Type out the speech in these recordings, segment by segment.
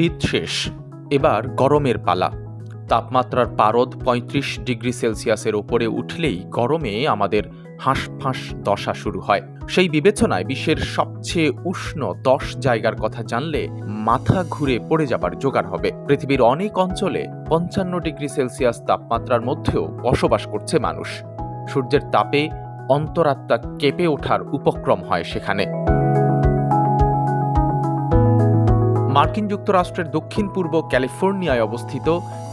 শীত শেষ। এবার গরমের পালা। তাপমাত্রার পারদ ৩৫ ডিগ্রি সেলসিয়াসের ওপরে উঠলেই গরমে আমাদের হাঁসফাঁস দশা শুরু হয়। সেই বিবেচনায় বিশ্বের সবচেয়ে উষ্ণ দশ জায়গার কথা জানলে মাথা ঘুরে পড়ে যাবার জোগাড় হবে। পৃথিবীর অনেক অঞ্চলে পঞ্চান্ন ডিগ্রি সেলসিয়াস তাপমাত্রার মধ্যেও বসবাস করছে মানুষ। সূর্যের তাপে অন্তরাত্মা কেঁপে ওঠার উপক্রম হয় সেখানে। মার্কিন যুক্তরাষ্ট্রের দক্ষিণ পূর্ব ক্যালিফোর্নিয়ায় অবস্থিত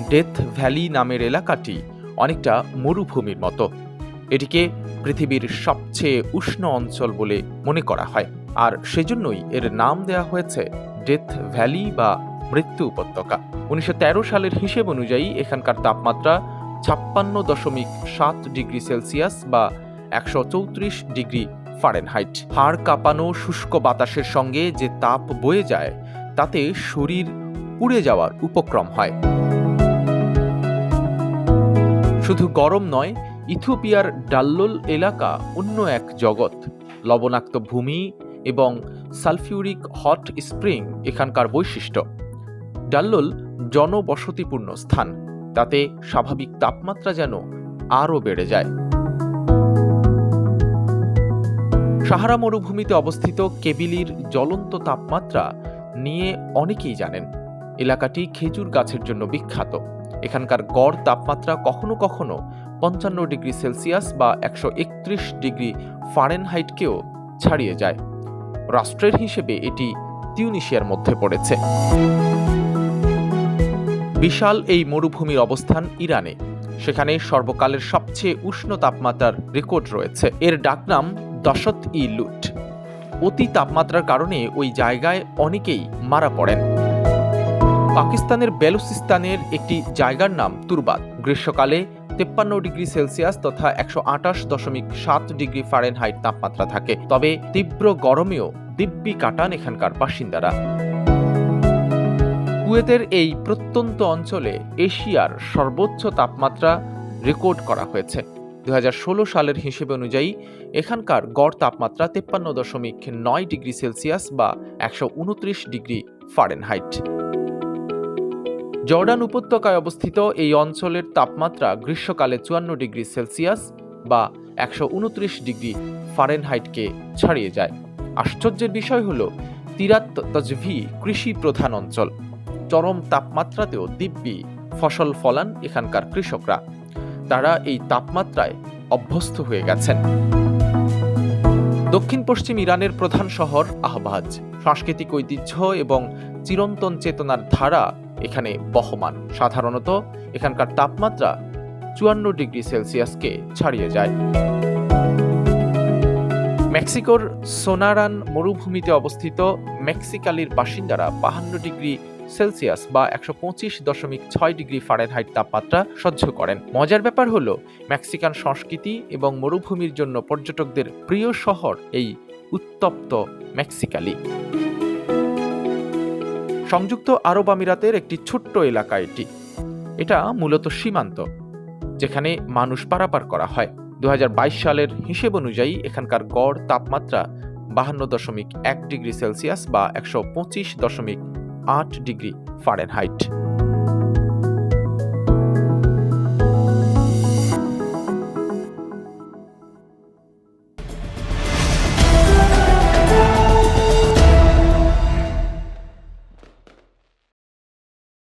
ডেথ ভ্যালি নামের এলাকাটি অনেকটা মরুভূমির মতো। এটিকে পৃথিবীর সবচেয়ে উষ্ণ অঞ্চল বলে মনে করা হয়। আর সেজন্যই এর নাম দেওয়া হয়েছে ডেথ ভ্যালি বা মৃত্যু উপত্যকা। উনিশশো তেরো সালের হিসেব অনুযায়ী এখানকার তাপমাত্রা ছাপ্পান্ন দশমিক সাত ডিগ্রি সেলসিয়াস বা একশো চৌত্রিশ ডিগ্রি ফারেনহাইট। হাড় কাঁপানো শুষ্ক বাতাসের সঙ্গে যে তাপ বয়ে যায় তাতে শরীর পুড়ে যাওয়ার উপক্রম হয়। শুধু গরম নয়, ইথিওপিয়ার ডাল্লোল এলাকা অন্য এক জগৎ। লবণাক্ত ভূমি এবং সালফিউরিক হট স্প্রিং এখানকার বৈশিষ্ট্য। ডাল্লোল জনবসতিপূর্ণ স্থান। তাতে স্বাভাবিক তাপমাত্রা যেন আরও বেড়ে যায়। সাহারা মরুভূমিতে অবস্থিত কেবিলির জ্বলন্ত তাপমাত্রা নিয়ে অনেকেই জানেন, এলাকাটি খেজুর গাছের জন্য বিখ্যাত। এখানকার গড় তাপমাত্রা কখনো কখনো পঞ্চান্ন ডিগ্রি সেলসিয়াস বা একশো একত্রিশ ডিগ্রি ফারেনহাইটকেও ছাড়িয়ে যায়। রাষ্ট্রের হিসেবে এটি তিউনিশিয়ার মধ্যে পড়েছে। বিশাল এই মরুভূমির অবস্থান ইরানে। সেখানে সর্বকালের সবচেয়ে উষ্ণ তাপমাত্রার রেকর্ড রয়েছে। এর ডাকনাম দশত ই লুট অতি তাপমাত্রার কারণে ওই জায়গায় অনেকেই মারা পড়েন। পাকিস্তানের বেলুচিস্তানের একটি জায়গার নাম তুরবাত গ্রীষ্মকালে তেপ্পান্ন ডিগ্রি সেলসিয়াস তথা একশো আটাশ দশমিক সাত ডিগ্রি ফারেনহাইট তাপমাত্রা থাকে। তবে তীব্র গরমেও দিব্যি কাটান এখানকার বাসিন্দারা। কুয়েতের এই প্রত্যন্ত অঞ্চলে এশিয়ার সর্বোচ্চ তাপমাত্রা রেকর্ড করা হয়েছে। দু হাজার ষোলো সালের হিসেব অনুযায়ী, এখানকার গড় তাপমাত্রা তেপ্পান্ন দশমিক নয় ডিগ্রি সেলসিয়াস বা একশো উনত্রিশ ডিগ্রি ফারেনহাইট। জর্ডান উপত্যকায় অবস্থিত এই অঞ্চলের তাপমাত্রা গ্রীষ্মকালে চুয়ান্ন ডিগ্রি সেলসিয়াস বা একশো উনত্রিশ ডিগ্রি ফারেনহাইটকে ছাড়িয়ে যায়। আশ্চর্যের বিষয় হল তিরাত তজভি কৃষি প্রধান অঞ্চল। চরম তাপমাত্রাতেও দিব্যি ফসল ফলান এখানকার কৃষকরা। তারা এই তাপমাত্রায় অভ্যস্ত হয়ে গেছেন। দক্ষিণ পশ্চিম ইরানের প্রধান শহর আহবাজ। সাংস্কৃতিক ঐতিহ্য এবং চিরন্তন চেতনার ধারা এখানে বহমান। সাধারণত এখানকার তাপমাত্রা চুয়ান্ন ডিগ্রি সেলসিয়াসকে ছাড়িয়ে যায়। মেক্সিকোর সোনারান মরুভূমিতে অবস্থিত মেক্সিকালির বাসিন্দারা বাহান্ন ডিগ্রি সেলসিয়াস বা একশো পঁচিশ দশমিক ছয় ডিগ্রি ফারেনহাইট তাপমাত্রা সহ্য করেন। মজার ব্যাপার হলো, মেক্সিকান সংস্কৃতি এবং মরুভূমির জন্য পর্যটকদের প্রিয় শহর এই উত্তপ্ত মেক্সিকালি। সংযুক্ত আরব আমিরাতের একটি ছোট্ট এলাকা এটি। এটা মূলত সীমান্ত, যেখানে মানুষ পারাপার করা হয়। দু হাজার বাইশ সালের হিসেব অনুযায়ী এখানকার গড় তাপমাত্রা বাহান্ন দশমিক এক ডিগ্রি সেলসিয়াস বা একশো পঁচিশ দশমিক আট ডিগ্রি ফারেনহাইট।